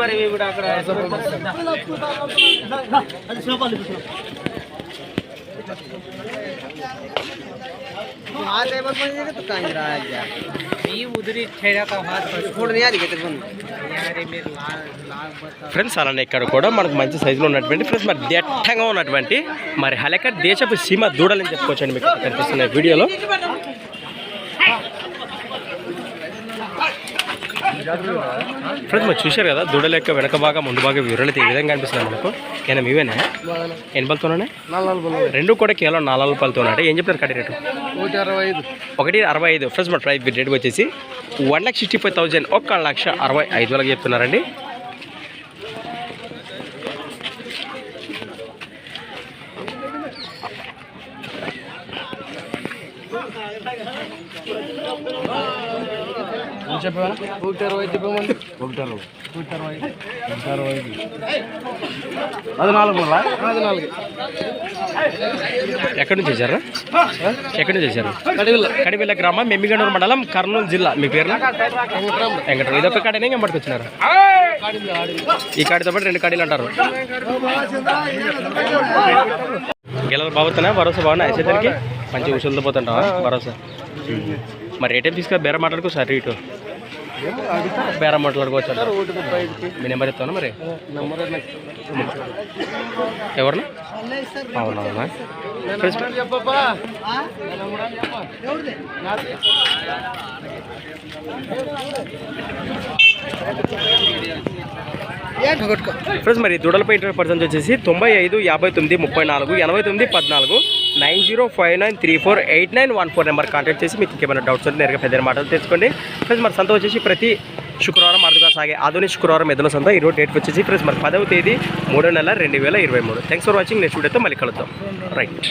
మరి ఇప్పుడు అక్కడ हाथ है बस मुझे तो कहीं रहा है यार ఈ ఉదిరి छेड़ा का हाथ पर छोड़ नहीं आ रही तेरे को यार ये मेरे लाल लाल बता ఫ్రెండ్స్ అలానే ఇక్కడ కూడా మనకు మంచి సైజులో ఉన్నటువంటి ఫ్రెండ్స్ మరి దట్టంగా ఉన్నటువంటి మరి హలక దేశపు సీమ దూడలని చెప్పుకోవచ్చండి మీకు కనిపిస్తున్న వీడియోలో ఫ్రెండ్స్ మీరు చూశారు కదా దూడల యొక్క వెనక భాగం ముందు భాగం వివరాలు ఈ విధంగా అనిపిస్తుంది మనకు. ఏమైనా మీవేనా? ఎన్ని పలుతున్నాయి రెండు కూడా కేవలం నాలుగు పలుతున్నాయి ఏం చెప్తారు కడి రేటు? ఒకటి అరవై ఐదు. ఫ్రెండ్స్ మన ప్రైస్ రేట్ వచ్చేసి one lakh sixty five thousand ఒక్క లక్ష అరవై ఐదు వేలకు చెప్తున్నారండి. చెప్పా ఒకటి అరవై ఐదు చెప్పమండి ఒకటి అరవై ఒకటి అరవై ఒకటి అరవై ఐదు అది నాలుగు అది నాలుగు ఎక్కడి నుంచి వచ్చారా? ఎక్కడి నుంచి వచ్చారు? కడివిల్ల. కడివెల్ల గ్రామం మెమ్మిగనూరు మండలం కర్నూలు జిల్లా. మీ పేరు? వెంకటరావు ఇదొక కాడనే ఇంకా పట్టుకొచ్చినారు ఈ కాడితో పాటు రెండు కాడీలు అంటారు. గెలలు బాగుతున్నాయి భరోసా బాగున్నా? ఐసేదానికి మంచి ఉసులతో పోతుంటావా? భరోసా. మరి రేట్ ఏం తీసుకురా? బేరం మాట్లాడుకో సార్ ఇటు. బేరం మాట్లాడుకోవచ్చు మీ నెంబర్ ఇస్తాను మరి? నెంబర్ ఎవరిని? అవునవునా? ఫ్రెండ్స్ ఫ్రెండ్స్ మరి దుడలపై ఇంటర్ పర్సెంట్ వచ్చేసి తొంభై ఐదు యాభై తొమ్మిది ముప్పై నాలుగు ఎనభై తొమ్మిది పద్నాలుగు nine zero five nine three four eight nine one four number contact చేసి మీకు ఏమైనా డౌట్స్ ఉంటే నేరుగా పెద్ద మాటలు తెలుసుకోండి. ఫ్రెండ్స్ మరి సంత వచ్చేసి ప్రతి శుక్రవారం అరుదుగా సాగే ఆధునిక శుక్రవారం ఎదుల సంత. ఈరోజు డేట్ వచ్చేసి ఫ్రెండ్స్ మరి పదవ తేదీ మూడో నెల రెండు వేల ఇరవై మూడు. థ్యాంక్స్ ఫర్ వాచింగ్ నెక్స్ట్ వీడియోతో మళ్ళీ కలుద్దాం. రైట్